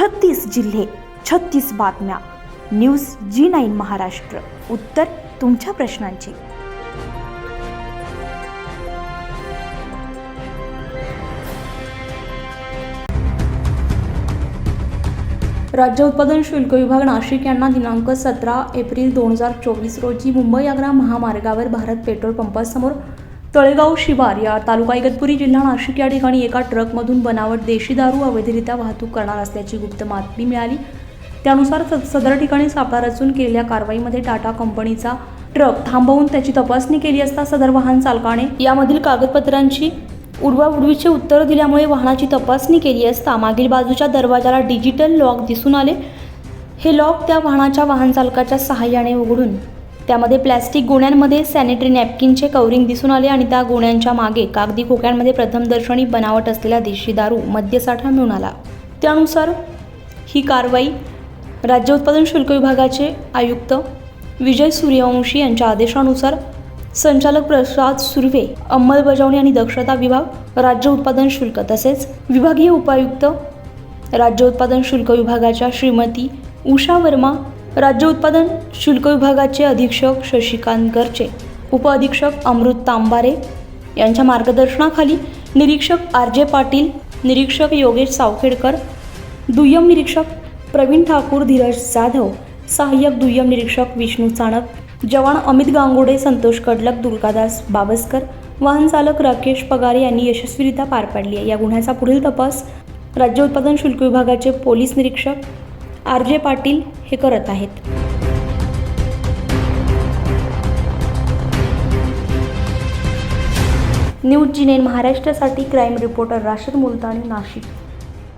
छत्तीस जिल्हे छत्तीस बातम्या. News G nine Maharashtra. उत्तर तुमच्या प्रश्नांची. राज्य उत्पादन शुल्क विभाग नाशिक यांना दिनांक सतरा एप्रिल दोन हजार चोवीस रोजी मुंबई आग्रा महामार्गावर भारत पेट्रोल पंपासमोर तळेगाव शिवार या तालुका इगतपुरी जिल्हा नाशिक या ठिकाणी एका ट्रकमधून बनावट देशी दारू अवैधरित्या वाहतूक करणार असल्याची गुप्त बातमी मिळाली. त्यानुसार सदर ठिकाणी सापळा रचून केलेल्या कारवाईमध्ये टाटा कंपनीचा ट्रक थांबवून त्याची तपासणी केली असता सदर वाहन चालकाने यामधील कागदपत्रांची उडवाउडवीचे उत्तर दिल्यामुळे वाहनाची तपासणी केली असता मागील बाजूच्या दरवाजाला डिजिटल लॉक दिसून आले. हे लॉक त्या वाहनाच्या वाहन चालकाच्या सहाय्याने उघडून त्यामध्ये प्लॅस्टिक गोण्यांमध्ये सॅनिटरी नॅपकिनचे कवरिंग दिसून आले आणि त्या गोण्यांच्या मागे कागदी खोक्यांमध्ये प्रथमदर्शनी बनावट असलेला देशी दारू मद्यसाठा मिळून आला. त्यानुसार ही कारवाई राज्य उत्पादन शुल्क विभागाचे आयुक्त विजय सूर्यवंशी यांच्या आदेशानुसार संचालक प्रसाद सुर्वे अंमलबजावणी आणि दक्षता विभाग राज्य उत्पादन शुल्क तसेच विभागीय उपायुक्त राज्य उत्पादन शुल्क विभागाच्या श्रीमती उषा वर्मा राज्य उत्पादन शुल्क विभागाचे अधीक्षक शशिकांत गरचे उपअधीक्षक अमृत तांबारे यांच्या मार्गदर्शनाखाली निरीक्षक आर जे पाटील निरीक्षक योगेश सावखेडकर दुय्यम निरीक्षक प्रवीण ठाकूर धीरज जाधव सहाय्यक दुय्यम निरीक्षक विष्णू चाणक जवान अमित गांगुडे संतोष कडलक दुर्गादास बाबसकर वाहन चालक राकेश पगारे यांनी यशस्वीरित्या पार पाडली आहे. या गुन्ह्याचा पुढील तपास राज्य उत्पादन शुल्क विभागाचे पोलीस निरीक्षक आर जे पाटील हे करत आहेत. न्यूज जिनेन महाराष्ट्रासाठी क्राईम रिपोर्टर राशीद मुलतानी नाशिक.